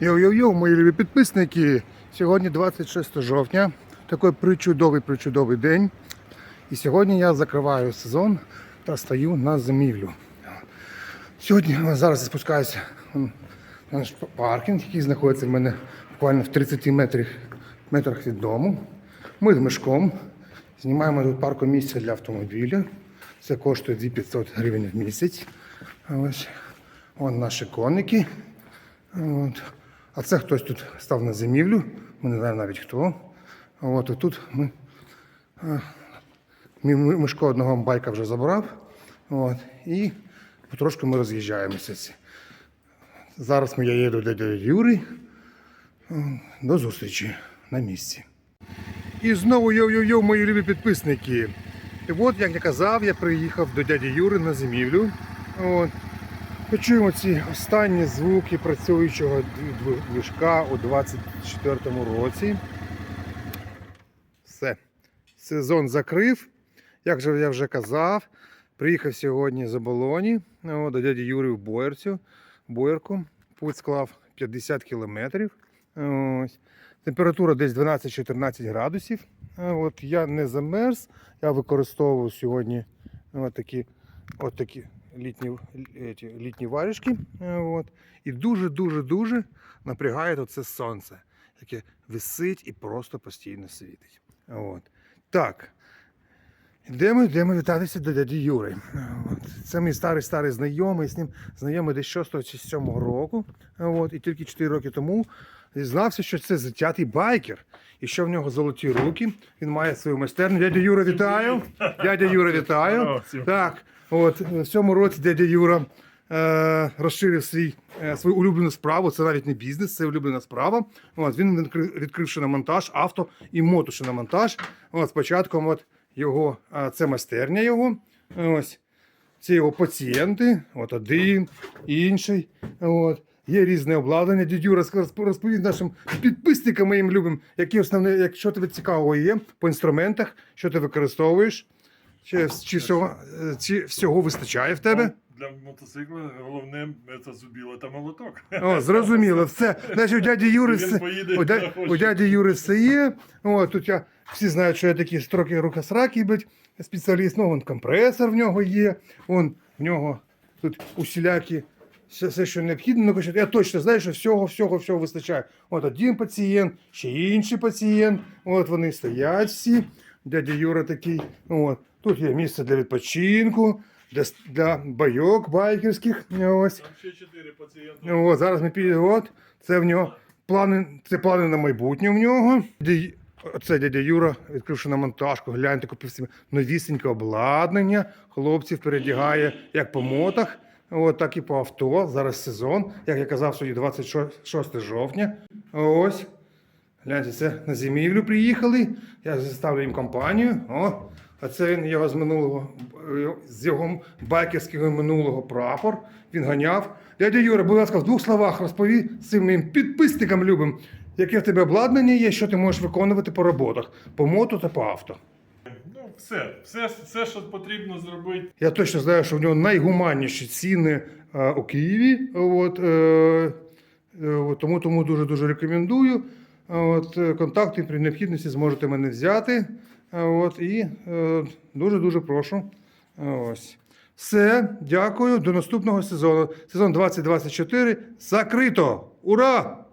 Йо-йо-йо, мої любі підписники. Сьогодні 26 жовтня. Такий причудовий причудовий день. І сьогодні я закриваю сезон та стою на зимівлю. Сьогодні зараз я спускаюся на наш паркінг, який знаходиться в мене буквально в 30 метрах, метрах від дому. Ми з мешком знімаємо тут парку місця для автомобіля. Це коштує 2500 гривень в місяць. Ось. Вон наші конники. От. А це хтось тут став на зимівлю, ми не знаємо навіть хто. От, і тут ми е, Мишко одного байка вже забрав. От, і потрошку ми роз'їжджаємося. Зараз я їду до Юри. Е, До зустрічі на місці. І знову йо-йо-йо, мої любі підписники. І от, як я казав, я приїхав до дяді Юри на зимівлю. От. Почуємо ці останні звуки працюючого движка у 24-му році. Все. Сезон закрив. Як же я вже казав, приїхав сьогодні з оболоні о, до дяді Юри в Боярцю. Боярку. Путь склав 50 кілометрів. Температура десь 12-14 градусів. От я не замерз. Я використовував сьогодні от такі, от такі літні, літні варежки. Е, От. І дуже-дуже-дуже напрягає це сонце, яке висить і просто постійно світить. От. Так. Йдемо, йдемо вітатися до дяді Юри. От. Це мій старий старий знайомий, з ним знайомий десь 6 чи 7 року. От. І тільки 4 роки тому дізнався, що це затятий байкер. І що в нього золоті руки. Він має свою майстерню. Дядя Юра, вітаю! Дядя Юра, вітаю! Так, от в цьому році дядя Юра е, розширив свій, е, свою улюблену справу. Це навіть не бізнес, це улюблена справа. От, він відкрив, відкрив шиномонтаж, авто і мотошиномонтаж. От, спочатку от, його, е, це майстерня його. Ось. Це його пацієнти, от один, інший. От. Є різне обладнання. Дідю розповідь нашим підписникам моїм любим, які основні, як, що тобі цікавого є по інструментах, що ти використовуєш, чи, чи, всього, е, чи всього вистачає в тебе. Для мотоцикла головне це зубіло та молоток. О, зрозуміло, все. Значить, у дяді Юри все, у, дя, у дяді Юри все є. О, тут я всі знають, що я такий строки рукосраки бить спеціаліст. Ну, вон компресор в нього є. Вон в нього тут усілякі все, все що необхідно. Ну, я точно знаю, що всього, всього, всього вистачає. От один пацієнт, ще інший пацієнт. От вони стоять всі. Дядя Юра такий. От. Тут є місце для відпочинку, для, для байок байкерських. Ось. Там ще чотири пацієнти. От, зараз ми підемо. От, це в нього плани, це плани на майбутнє в нього. Дя- Це дядя Юра, відкривши на монтажку, гляньте, купив собі новісіньке обладнання. Хлопців передягає як по мотах, от, так і по авто. Зараз сезон. Як я казав, сьогодні 26 жовтня. Ось. Гляньте, це на зимівлю приїхали. Я заставлю їм компанію. О, а це він його з минулого, з його байкерського минулого прапор. Він ганяв. Дядя Юра, будь ласка, в двох словах розпові цим моїм підписникам любим, яке в тебе обладнання є, що ти можеш виконувати по роботах, по мото та по авто. Все, все, все, що потрібно зробити. Я точно знаю, що в нього найгуманніші ціни е, у Києві. От, е, е, тому, тому дуже-дуже рекомендую. От, е, контакти при необхідності зможете мене взяти. От, і дуже-дуже прошу. Ось. Все, дякую. До наступного сезону. Сезон 2024 закрито. Ура!